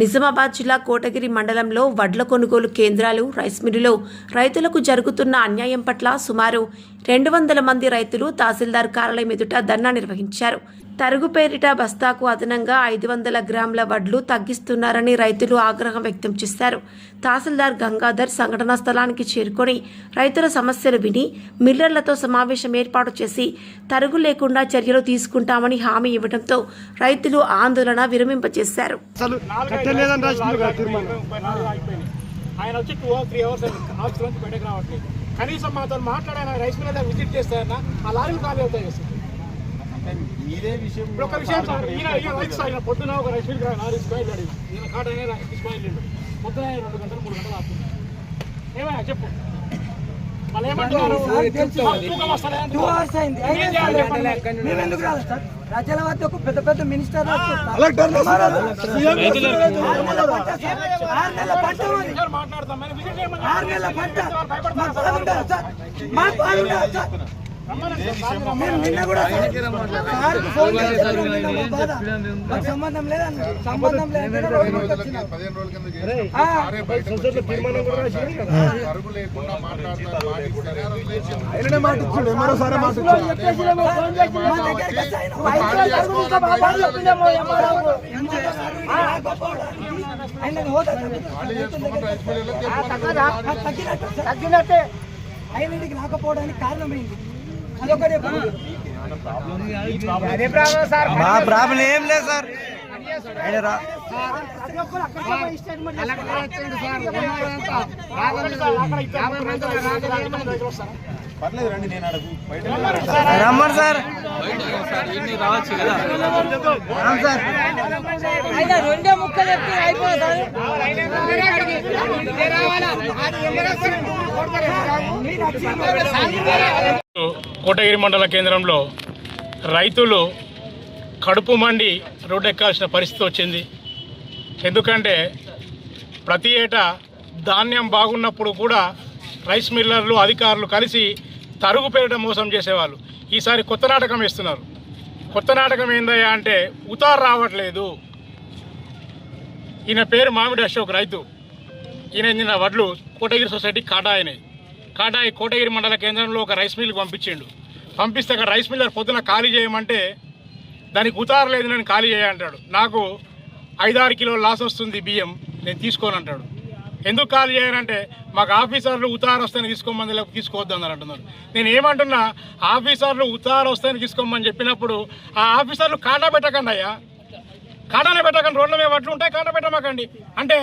నిజామాబాద్ జిల్లా కోటగిరి మండలంలో వడ్ల కొనుగోలు కేంద్రాలు రైస్ మిల్లులో రైతులకు జరుగుతున్న అన్యాయం పట్ల సుమారు రెండు వందల మంది రైతులు తహసీల్దార్ కార్యాలయం ఎదుట ధర్నా నిర్వహించారు. తరుగు పేరిట బస్తాకు అదనంగా ఐదు వందల గ్రాముల వడ్లు తగ్గిస్తున్నారని రైతులు ఆగ్రహం వ్యక్తం చేశారు. తహసీల్దార్ గంగాధర్ సంఘటనా స్థలానికి చేరుకొని రైతుల సమస్యలు విని మిల్లర్లతో సమావేశం ఏర్పాటు చేసి తరుగు లేకుండా చర్యలు తీసుకుంటామని హామీ ఇవ్వడంతో రైతులు ఆందోళన విరమింపజేశారు. రాసింది తీర్మానం అయిపోయినాయి. ఆయన వచ్చి టూ త్రీ అవర్స్ ఆఫీస్ నుంచి బయటకు రావట్లేదు. కనీసం మాతో మాట్లాడి ఆయన రైస్ మిల్ దగ్గర విజిట్ చేస్తారన్నా ఆ లారీలు ఖాళీ అవుతాయి. ఇదే విషయం ఇప్పుడు ఒక విషయం సార్ ఈయన ఈయన రైతు సార్ ఈయన పొద్దున ఒక రైస్ మిల్ లారీ అడిగి ఈయన కాట స్క్వైల్ పొద్దున ఆయన రెండు గంటలు మూడు గంటలు ఆపుతుంది ఏమయ్యా చెప్పు. ఎందుకు రాలేదు సార్? ప్రజల వద్దకు పెద్ద పెద్ద మినిస్టర్. ఆరు నెలల పంట మాకు బాగుండదు సార్. మాకు బాగుండదు సార్. సంబంధం లేదన్నారు సంబంధం మరోసారి తగ్గినట్టు. ఇంటికి రాకపోవడానికి కారణమైంది మా ప్రాబ్లం ఏం లేదు సార్. రమ్మని సార్. రెండే ముక్కలు చెప్తే అయిపోతుంది కోటగిరి మండల కేంద్రంలో రైతులు కడుపు మండి రోడ్డెక్కాల్సిన పరిస్థితి వచ్చింది. ఎందుకంటే ప్రతి ఏటా ధాన్యం బాగున్నప్పుడు కూడా రైస్ మిల్లర్లు అధికారులు కలిసి తరుగు పేరిట మోసం చేసేవాళ్ళు. ఈసారి కొత్త నాటకం వేస్తున్నారు. కొత్త నాటకం ఏందయ్యా అంటే ఉతారు రావట్లేదు. ఈయన పేరు మామిడి అశోక్ రైతు. ఈయన నిన్న వడ్లు కోటగిరి సొసైటీ కాటాయనే. కాటాయి కోటగిరి మండల కేంద్రంలో ఒక రైస్ మిల్కి పంపించిండు. పంపిస్తే అక్కడ రైస్ మిల్లర్ పొద్దున ఖాళీ చేయమంటే దానికి ఉతారు లేదు నేను ఖాళీ చేయంటాడు నాకు ఐదారు కిలో లాస్ వస్తుంది బియ్యం నేను తీసుకోను అంటాడు. ఎందుకు ఖాళీ చేయాలంటే మాకు ఆఫీసర్లు ఉతారు వస్తేనే తీసుకోమని లేకపోతే తీసుకోవద్దని అంటున్నారు నేను ఏమంటున్నా ఆఫీసర్లు ఉతారు వస్తేనే తీసుకోమని చెప్పినప్పుడు ఆ ఆఫీసర్లు కాటా పెట్టకండి అయ్యా. కాటానే పెట్టకండి రోడ్ల మీద వడ్లు ఉంటాయి కాటా పెట్టమాకండి. అంటే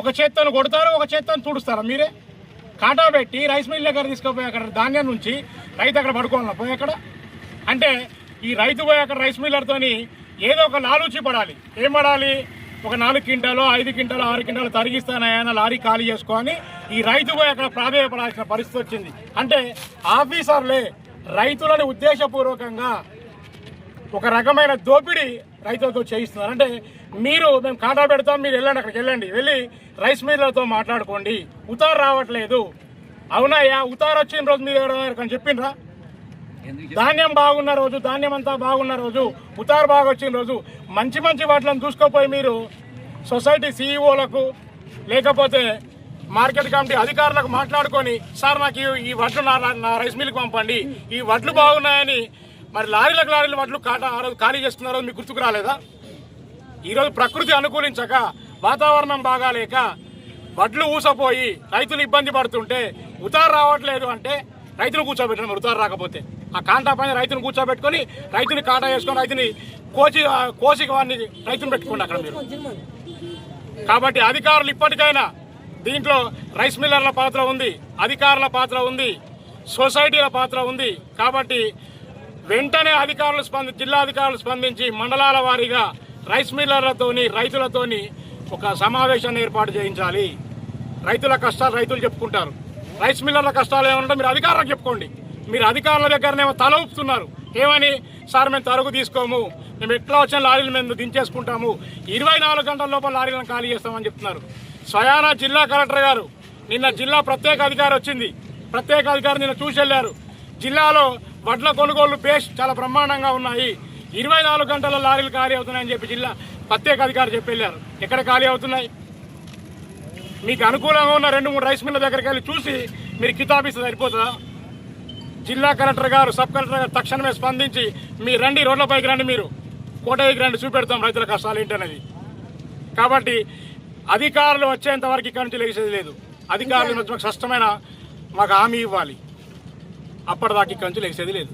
ఒక చేత్తను కొడతారు ఒక చేత్తను తుడుస్తారా మీరే? కాటా పెట్టి రైస్ మిల్ దగ్గర తీసుకుపోయి అక్కడ ధాన్యం నుంచి రైతు అక్కడ పడుకోవాలి? పోయి అక్కడ? అంటే ఈ రైతు పోయి అక్కడ రైస్ మిల్లర్తోని ఏదో ఒక లాలూచి పడాలి. ఏం పడాలి? ఒక నాలుగు క్వింటాలు ఐదు క్వింటాలు ఆరు క్వింటాలు తరిగిస్తానని లారీ ఖాళీ చేసుకొని ఈ రైతు పోయి అక్కడ ప్రాధాన్యపడాల్సిన పరిస్థితి వచ్చింది. అంటే ఆఫీసర్లే రైతులను ఉద్దేశపూర్వకంగా ఒక రకమైన దోపిడీ రైతులతో చేయిస్తున్నారు. అంటే మీరు మేము కాటా పెడతాం మీరు వెళ్ళండి అక్కడికి వెళ్ళండి. వెళ్ళి రైస్ మిల్లర్తో మాట్లాడుకోండి. ఉతారు రావట్లేదు. అవునాయా ఉతారు వచ్చిన రోజు మీరు ఎవరైనా చెప్పిండ్రా? ధాన్యం బాగున్న రోజు ధాన్యం అంతా బాగున్న రోజు ఉతారు బాగా వచ్చిన రోజు మంచి మంచి వాటిలను చూసుకోపోయి మీరు సొసైటీ సీఈఓలకు లేకపోతే మార్కెట్ కమిటీ అధికారులకు మాట్లాడుకొని సార్ నాకు ఈ- వడ్లు నా నా రైస్ మిల్కి పంపండి. ఈ వడ్లు బాగున్నాయని మరి లారీలకు లారీలు వడ్లు కాటా ఆ రోజు ఖాళీ చేస్తున్నారో మీకు గుర్తుకు రాలేదా? ఈరోజు ప్రకృతి అనుకూలించక వాతావరణం బాగాలేక వడ్లు ఊసపోయి రైతులు ఇబ్బంది పడుతుంటే ఉతారు రావట్లేదు అంటే రైతులు కూర్చోబెట్టడం ఉతారు రాకపోతే. ఆ కాంటా పైన రైతును కూర్చోబెట్టుకొని రైతుని కాటా వేసుకొని రైతుని కోచి కోసి వాడిని రైతును పెట్టుకోండి అక్కడ మీరు. కాబట్టి అధికారులు ఇప్పటికైనా దీంట్లో రైస్ మిల్లర్ల పాత్ర ఉంది అధికారుల పాత్ర ఉంది సొసైటీల పాత్ర ఉంది. కాబట్టి వెంటనే అధికారులు స్పంది జిల్లా అధికారులు స్పందించి మండలాల వారీగా రైస్ మిల్లర్లతోని రైతులతోని ఒక సమావేశాన్ని ఏర్పాటు చేయించాలి. రైతుల కష్టాలు రైతులు చెప్పుకుంటారు. రైస్ మిల్లర్ల కష్టాలు ఏమంటే మీరు అధికారులకు చెప్పుకోండి. మీరు అధికారుల దగ్గరనేమో తల ఊపుతున్నారు. ఏమని? సార్ మేము తరుగు తీసుకోము. మేము ఎట్లా వచ్చిన లారీలు మేము దించేసుకుంటాము. ఇరవై నాలుగు గంటల లోపల లారీలను ఖాళీ చేస్తామని చెప్తున్నారు. స్వయానా జిల్లా కలెక్టర్ గారు నిన్న జిల్లా ప్రత్యేక అధికారి వచ్చింది. ప్రత్యేక అధికారి నిన్న చూసి వెళ్ళారు. జిల్లాలో వడ్ల కొనుగోలు పేస్ట్ చాలా బ్రహ్మాండంగా ఉన్నాయి. ఇరవై నాలుగు గంటల లారీలు ఖాళీ అవుతున్నాయని చెప్పి జిల్లా ప్రత్యేక అధికారి చెప్పి వెళ్ళారు. ఎక్కడ ఖాళీ అవుతున్నాయి? మీకు అనుకూలంగా ఉన్న రెండు మూడు రైస్ మిల్ల దగ్గరికి వెళ్ళి చూసి మీరు కితాబిస్తే సరిపోతుందా? జిల్లా కలెక్టర్ గారు సబ్ కలెక్టర్ గారు తక్షణమే స్పందించి మీ రండి రోడ్లపైకి రండి మీరు. కోటయ్యకి రండి చూపెడతాం రైతుల కష్టాలు ఏంటనేది కాబట్టి అధికారులు వచ్చేంత వరకు ఇక్కడి నుంచి లేచేది లేదు. అధికారులు మాకు స్పష్టమైన మాకు హామీ ఇవ్వాలి. అప్పటిదాకా ఇక్కడి నుంచి లేచేది లేదు.